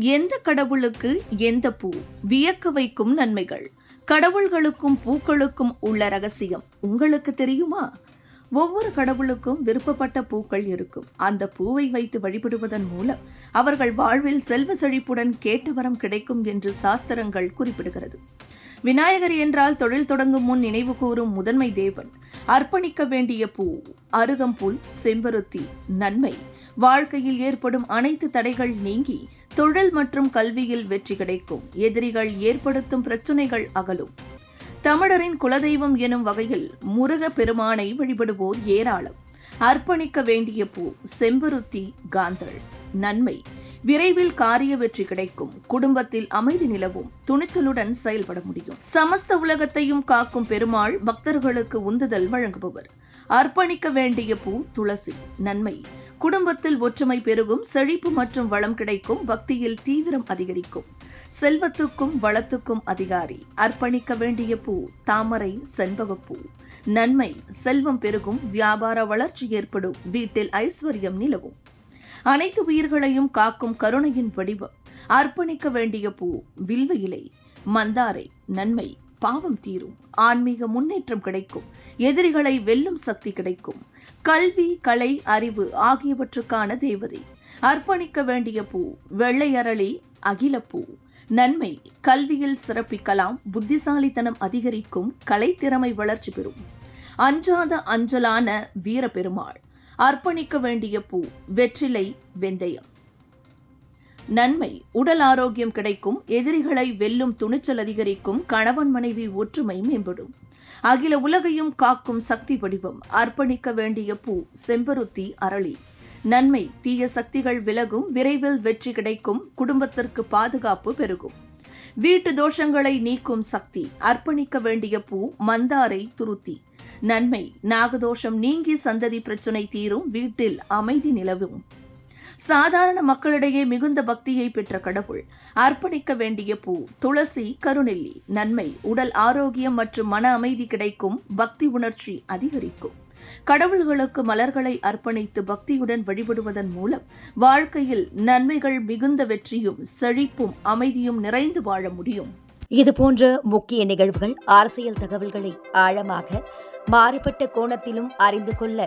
எந்த கடவுளுக்கு எந்த பூ? வியக்க வைக்கும் நன்மைகள். கடவுள்களுக்கும் பூக்களுக்கும் உள்ள ரகசியம் உங்களுக்கு தெரியுமா? ஒவ்வொரு கடவுளுக்கும் விருப்பப்பட்ட பூக்கள் இருக்கும். அந்த பூவை வைத்து வழிபடுவதன் மூலம் அவர்கள் வாழ்வில் செல்வ செழிப்புடன் கேட்டவரம் கிடைக்கும் என்று சாஸ்திரங்கள் குறிப்பிடுகிறது. விநாயகர் என்றால் தொழில் தொடங்கும் முன் நினைவு கூறும் முதன்மை தேவன். அர்ப்பணிக்க வேண்டிய பூ அருகம்புல் செம்பருத்தி நன்மை. வாழ்க்கையில் ஏற்படும் அனைத்து தடைகள் நீங்கி தொழில் மற்றும் கல்வியில் வெற்றி கிடைக்கும். எதிரிகள் ஏற்படுத்தும் பிரச்சினைகள் அகலும். தமிழரின் குலதெய்வம் எனும் வகையில் முருக பெருமானை வழிபடுவோர் ஏராளம். அர்ப்பணிக்க வேண்டிய பூ செம்பருத்தி காந்தள். நன்மை. விரைவில் காரிய வெற்றி கிடைக்கும். குடும்பத்தில் அமைதி நிலவும். துணிச்சலுடன் செயல்பட முடியும். சமஸ்த உலகத்தையும் காக்கும் பெருமாள் பக்தர்களுக்கு உந்துதல் வழங்குபவர். அர்ப்பணிக்க வேண்டிய பூ துளசி. நன்மை. குடும்பத்தில் ஒற்றுமை பெருகும் செழிப்பு மற்றும் வளம் கிடைக்கும் பக்தியில் தீவிரம் அதிகரிக்கும். செல்வத்துக்கும் வளத்துக்கும் அதிகாரி. அர்ப்பணிக்க வேண்டிய பூ தாமரை செண்பகப்பூ. நன்மை. செல்வம் பெருகும் வியாபார வளர்ச்சி ஏற்படும் வீட்டில் ஐஸ்வர்யம் நிலவும். அனைத்து உயிர்களையும் காக்கும் கருணையின் வடிவம். அர்ப்பணிக்க வேண்டிய பூ வில்வ இலை. மந்தாரை நன்மை பாவம் தீரும். ஆன்மீக முன்னேற்றம் கிடைக்கும். எதிரிகளை வெல்லும் சக்தி கிடைக்கும். கல்வி கலை அறிவு ஆகியவற்றுக்கான தேவதை. அர்ப்பணிக்க வேண்டிய பூ வெள்ளை அரளி அகிலப்பூ நன்மை கல்வியில் சிறப்பிக்கலாம். புத்திசாலித்தனம் அதிகரிக்கும். கலைத்திறமை வளர்ச்சி பெறும். அஞ்சாத அஞ்சலான வீரபெருமாள் அர்ப்பணிக்க வேண்டிய பூ வெற்றிலை வெந்தயம். நன்மை உடல் ஆரோக்கியம் கிடைக்கும் எதிரிகளை வெல்லும் துணிச்சல் அதிகரிக்கும் கணவன் மனைவி ஒற்றுமை மேம்படும். அகில உலகையும் காக்கும் சக்தி வடிவம் அர்ப்பணிக்க வேண்டிய பூ செம்பருத்தி அரளி. நன்மை தீய சக்திகள் விலகும் விரைவில் வெற்றி கிடைக்கும் குடும்பத்திற்கு பாதுகாப்பு பெருகும். வீட்டு தோஷங்களை நீக்கும் சக்தி. அர்ப்பணிக்க வேண்டிய பூ மந்தாரை துருத்தி. நன்மை நாகதோஷம் நீங்கி சந்ததி பிரச்சனை தீரும் வீட்டில் அமைதி நிலவும். சாதாரண மக்களிடையே மிகுந்த பக்தியை பெற்ற கடவுள். அர்ப்பணிக்க வேண்டிய பூ துளசி கருநெல்லி. நன்மை உடல் ஆரோக்கியம் மற்றும் மன அமைதி கிடைக்கும் பக்தி உணர்ச்சி அதிகரிக்கும். கடவுள்களுக்கு மலர்களை அர்ப்பணித்து பக்தியுடன் வழிபடுவதன் மூலம் வாழ்க்கையில் நன்மைகள் மிகுந்த வெற்றியும் செழிப்பும் அமைதியும் நிறைந்து வாழ முடியும். இது போன்ற முக்கிய நிகழ்வுகள் அரசியல் தகவல்களை ஆழமாக மாறுபட்ட கோணத்திலும் அறிந்து கொள்ள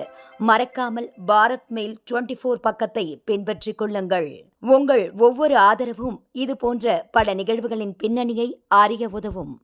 மறக்காமல் பாரத் மெயில் டுவெண்டி ஃபோர் பக்கத்தை பின்பற்றிக் கொள்ளுங்கள். உங்கள் ஒவ்வொரு ஆதரவும் இது போன்ற பல நிகழ்வுகளின் பின்னணியை அறிய உதவும்.